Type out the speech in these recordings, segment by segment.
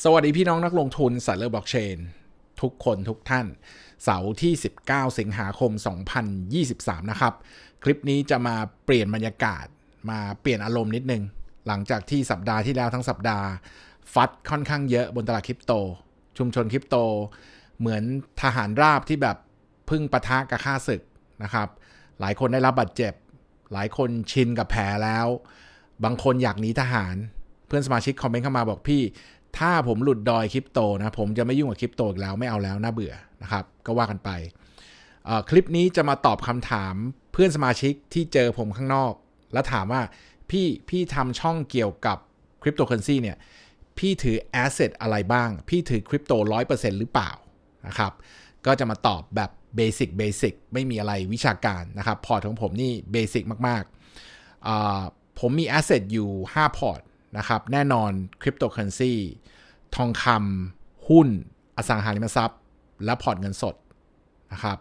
สวัสดีพี่น้องนักลงทุนสายเลือบล็อกเชนทุกคนทุกท่าน เสาร์ที่ 19 สิงหาคม 2023 นะครับ คลิปนี้จะมาเปลี่ยนบรรยากาศมาเปลี่ยนอารมณ์นิดนึง หลังจากที่สัปดาห์ที่แล้วทั้งสัปดาห์ ฟัดค่อนข้างเยอะบนตลาดคริปโต ชุมชนคริปโต เหมือนทหารราบที่แบบพึ่งปะทะกับข้าศึกนะครับ หลายคนได้รับบาดเจ็บ หลายคนชินกับแผลแล้ว บางคนอยากหนีทหาร เพื่อนสมาชิกคอมเมนต์เข้ามาบอกพี่ ถ้าผมหลุดดอยคริปโตนะ ผมจะไม่ยุ่งกับคริปโตอีกแล้วไม่เอาแล้วน่าเบื่อนะครับ ก็ว่ากันไป คลิปนี้จะมาตอบคำถามเพื่อนสมาชิกที่เจอผมข้างนอก แล้วถามว่าพี่พี่ทำช่องเกี่ยวกับคริปโตเคอเรนซีเนี่ยพี่ถือแอสเซทอะไรบ้าง พี่ถือคริปโตร้อยเปอร์เซ็นต์หรือเปล่านะครับก็จะมาตอบแบบเบสิกเบสิกไม่มีอะไรวิชาการนะครับ พอร์ตของผมนี่เบสิกมากๆผมมีแอสเซทอยู่ 5 พอร์ต นะครับ แน่นอนคริปโตเคอเรนซีทองคำหุ้น อสังหาริมทรัพย์ และพอร์ตเงินสดนะครับ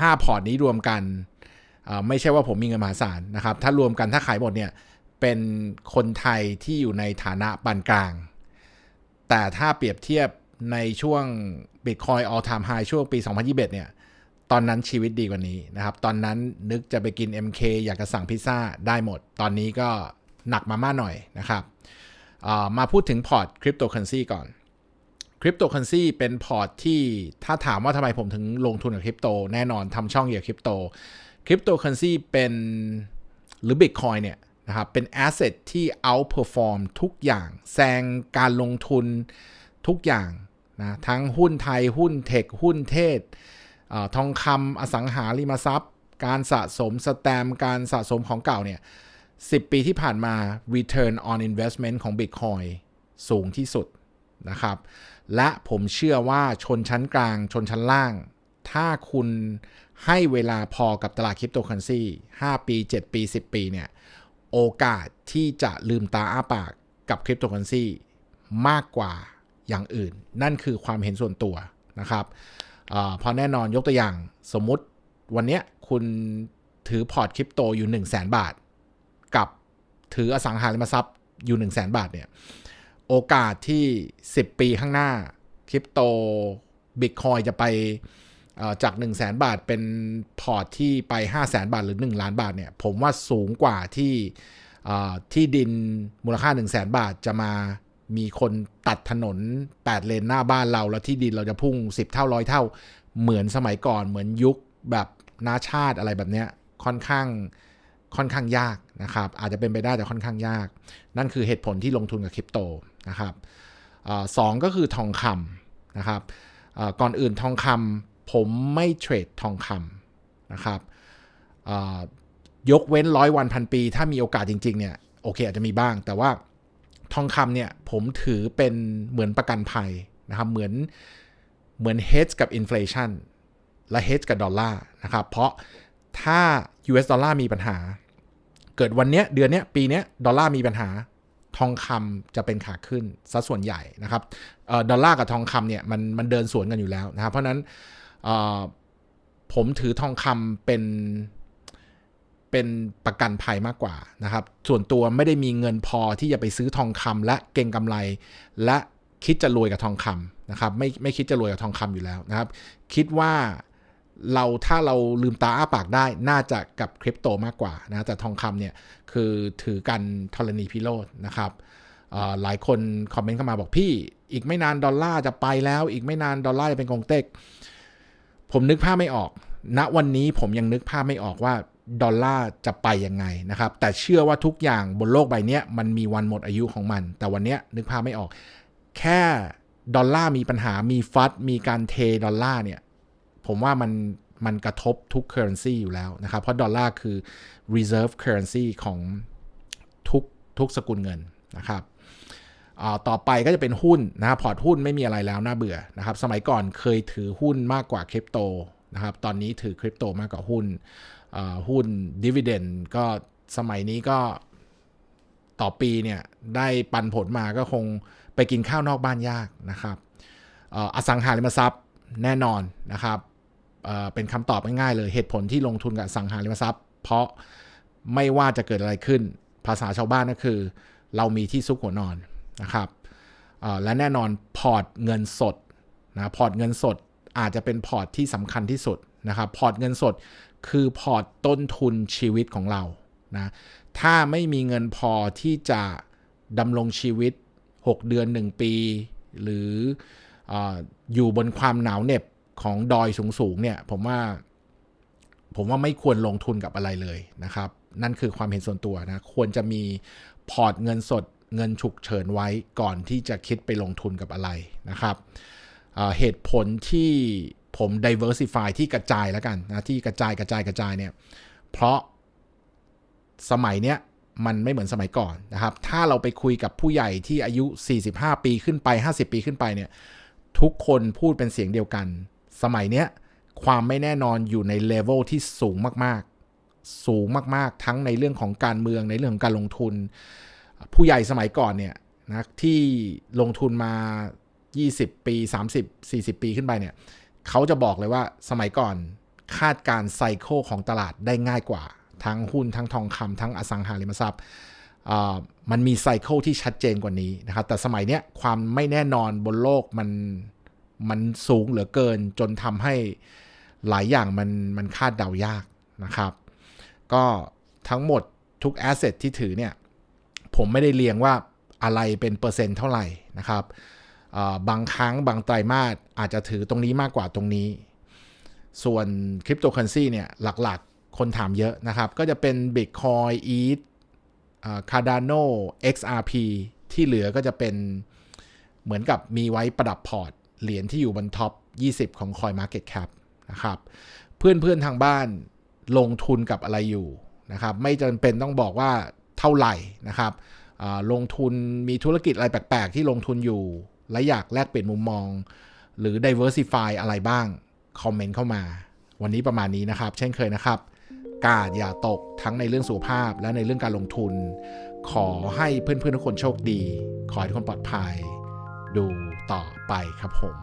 ห้าพอร์ตนี้รวมกันไม่ใช่ว่าผมมีเงินมหาศาลนะครับ ถ้ารวมกันถ้าขายหมดเนี่ยเป็นคนไทยที่อยู่ในฐานะปานกลาง แต่ถ้าเปรียบเทียบในช่วง Bitcoin all time high ช่วงปี 2021 เนี่ย ตอนนั้นชีวิตดีกว่านี้นะครับ ตอนนั้นนึกจะไปกิน MK อยากจะสั่งพิซซ่าได้หมด ตอนนี้ก็ หนักมามากหน่อยนะครับมาพูดถึงพอร์ตคริปโตเคอเรนซีก่อนคริปโตเคอเรนซีเป็นพอร์ตที่ถ้าถามว่าทำไมผมถึงลงทุนกับคริปโตแน่นอนทำช่องเกี่ยวกับคริปโตคริปโตเคอเรนซีเป็นหรือ Bitcoin เนี่ยนะครับเป็นแอสเซทที่ outperform ทุกอย่างแซงการลงทุนทุกอย่างนะทั้งหุ้นไทยหุ้นเทคหุ้นเทศทองคำอสังหาริมทรัพย์ การสะสมสแตมการสะสมของเก่าเนี่ย 10 ปีที่ผ่านมา return on investment ของ Bitcoin สูงที่สุดนะครับ และผมเชื่อว่าชนชั้นกลางชนชั้นล่าง ถ้าคุณให้เวลาพอกับตลาดคริปโตเคอเรนซี5ปี 7 ปี 10 ปีเนี่ย โอกาสที่จะลืมตาอ้าปากกับคริปโตเคอเรนซีมากกว่าอย่างอื่น นั่นคือความเห็นส่วนตัวนะครับอพราะแน่นอนยกตัวอย่างสมมุติวันนี้คุณถือพอร์ตคริปโตอยู่ 1 0 0 0 0แบาท กับถืออสังหาริมทรัพย์อยู่ 1 0 0 0 0แบาทเนี่ยโอกาสที่ 10 ปีข้างหน้าคริปโตบิตคอยจะไปจาก 1 0 0 0 0แบาทเป็นพอร์ตที่ไป 5 0 0 0 0 0บาทหรือ 1 ล้านบาทเนี่ยผมว่าสูงกว่าที่ที่ดินมูลค่า 1 0 0 0 0แบาทจะมามีคนตัดถนน 8 เลนหน้าบ้านเรา แล้วที่ดินเราจะพุ่ง 10 เท่าร้อยเท่า เหมือนสมัยก่อนเหมือนยุคแบบนาชาติอะไรแบบเนี้ยค่อนข้าง ค่อนข้างยากนะครับ อาจจะเป็นไปได้แต่ค่อนข้างยาก นั่นคือเหตุผลที่ลงทุนกับคริปโตนะครับอาสองก็คือทองคำนะครับก่อนอื่นทองคำผมไม่เทรดทองคำนะครับยกเว้นร้อยวันพันปี ถ้ามีโอกาสจริงๆเนี่ยโอเคอาจจะมีบ้าง แต่ว่าทองคำเนี่ยผมถือเป็นเหมือนประกันภัยนะครับเหมือนเหมือน hedge กับ inflation และ hedge กับดอลลาร์นะครับเพราะ ถ้า US ดอลลาร์มีปัญหา เกิดวันเนี้ยเดือนเนี้ยปีเนี้ยดอลลาร์มีปัญหา ทองคำจะเป็นขาขึ้นซะส่วนใหญ่นะครับออดอลลาร์กับทองคำเนี่ยมันมันเดินสวนกันอยู่แล้วนะครับ เพราะนั้นผมถือทองคำเป็นเป็นประกันภัยมากกว่านะครับ ส่วนตัวไม่ได้มีเงินพอที่จะไปซื้อทองคำและเก่งกำไร และคิดจะรวยกับทองคำนะครับ ไม่ไม่คิดจะรวยกับทองคำอยู่แล้วนะครับ คิดว่า เราถ้าเราลืมตาอ้าปากได้น่าจะกับคริปโตมากกว่านะแต่ทองคำเนี่ยคือถือกันธรณีพิโรธนะครับหลายคนคอมเมนต์เข้ามาบอกพี่ อีกไม่นานดอลลาร์จะไปแล้ว อีกไม่นานดอลลาร์จะเป็นกงเต็กผมนึกภาพไม่ออกณวันนี้ผมยังนึกภาพไม่ออกว่าดอลลาร์จะไปยังไงนะครับ แต่เชื่อว่าทุกอย่างบนโลกใบนี้มันมีวันหมดอายุของมัน แต่วันนี้นึกภาพไม่ออก แค่ดอลลาร์มีปัญหามีฟัดมีการเทดอลลาร์เนี่ย ผมว่ามันมันกระทบทุก currency อยู่แล้วนะครับ เพราะดอลลาร์คือ reserve currency ของทุกทุกสกุลเงินนะครับต่อไปก็จะเป็นหุ้นนะครับพอร์ตหุ้นไม่มีอะไรแล้วน่าเบื่อนะครับ สมัยก่อนเคยถือหุ้นมากกว่าคริปโตนะครับ ตอนนี้ถือคริปโตมากกว่าหุ้นหุ้นดิว i เดนก็สมัยนี้ก็ต่อปีเนี่ยได้ปันผลมาก็คงไปกินข้าวนอกบ้านยากนะครับเอ่ออสังหาริมทรัพย์แน่นอนนะครับ เป็นคำตอบง่ายๆเลยเหตุผลที่ลงทุนกับสังหาริมทรัพย์ เพราะไม่ว่าจะเกิดอะไรขึ้น ภาษาชาวบ้านก็คือ เรามีที่ซุกหัวนอนนะครับและแน่นอนพอร์ตเงินสดนะพอร์ตเงินสดอาจจะเป็นพอร์ตที่สำคัญที่สุดนะครับพอร์ตเงินสดคือพอร์ตต้นทุนชีวิตของเรานะถ้าไม่มีเงินพอที่จะดำรงชีวิต 6 เดือน 1 ปี หรือออยู่บนความหนาวเหน็บ ของดอยสูงๆเนี่ยผมว่าผมว่าไม่ควรลงทุนกับอะไรเลยนะครับ นั่นคือความเห็นส่วนตัวนะควรจะมีพอร์ตเงินสดเงินฉุกเฉินไว้ก่อนที่จะคิดไปลงทุนกับอะไรนะครับเเหตุผลที่ผม diversify ที่กระจายแล้วกันนะที่กระจายกระจายกระจายเนี่ยเพราะสมัยเนี้ยมันไม่เหมือนสมัยก่อนนะครับ ถ้าเราไปคุยกับผู้ใหญ่ที่อายุ 45 ปีขึ้นไป 50 ปีขึ้นไปเนี่ยทุกคนพูดเป็นเสียงเดียวกัน สมัยเนี้ยความไม่แน่นอนอยู่ในเลเวลที่สูงมากๆ สูงมากๆ ทั้งในเรื่องของการเมืองในเรื่องของการลงทุน ผู้ใหญ่สมัยก่อนเนี่ยนะที่ลงทุนมา 20 ปี 30 40 ปีขึ้นไปเนี่ยเขาจะบอกเลยว่าสมัยก่อนคาดการไซเคิลของตลาดได้ง่ายกว่า ทั้งหุ้นทั้งทองคำทั้งอสังหาริมทรัพย์อ่ามันมีไซเคิลที่ชัดเจนกว่านี้นะครับแต่สมัยเนี้ยความไม่แน่นอนบนโลกมัน มันสูงเหลือเกินจนทำให้หลายอย่างมันมันคาดเดายากนะครับ ก็ทั้งหมดทุกแอสเซทที่ถือเนี่ย ผมไม่ได้เรียงว่าอะไรเป็นเปอร์เซ็นต์เท่าไหร่นะครับ บางครั้งบางไตรมาสอาจจะถือตรงนี้มากกว่าตรงนี้ ส่วนคริปโตเคอเรนซีเนี่ยหลักๆ คนถามเยอะนะครับ ก็จะเป็น Bitcoin ETH อ่า Cardano XRP ที่เหลือก็จะเป็นเหมือนกับมีไว้ประดับพอร์ต เหรียญที่อยู่บนท็อป 20 ของ CoinMarketCap นะครับ เพื่อนๆทางบ้านลงทุนกับอะไรอยู่นะครับ ไม่จำเป็นต้องบอกว่าเท่าไหร่นะครับ ลงทุนมีธุรกิจอะไรแปลกๆ ที่ลงทุนอยู่ และอยากแลกเปลี่ยนมุมมอง หรือ diversify อะไรบ้าง คอมเมนต์เข้ามา วันนี้ประมาณนี้นะครับ เช่นเคยนะครับกาดอย่าตกทั้งในเรื่องสุขภาพและในเรื่องการลงทุน ขอให้เพื่อนๆทุกคนโชคดี ขอให้ทุกคนปลอดภัย ดูต่อไปครับผม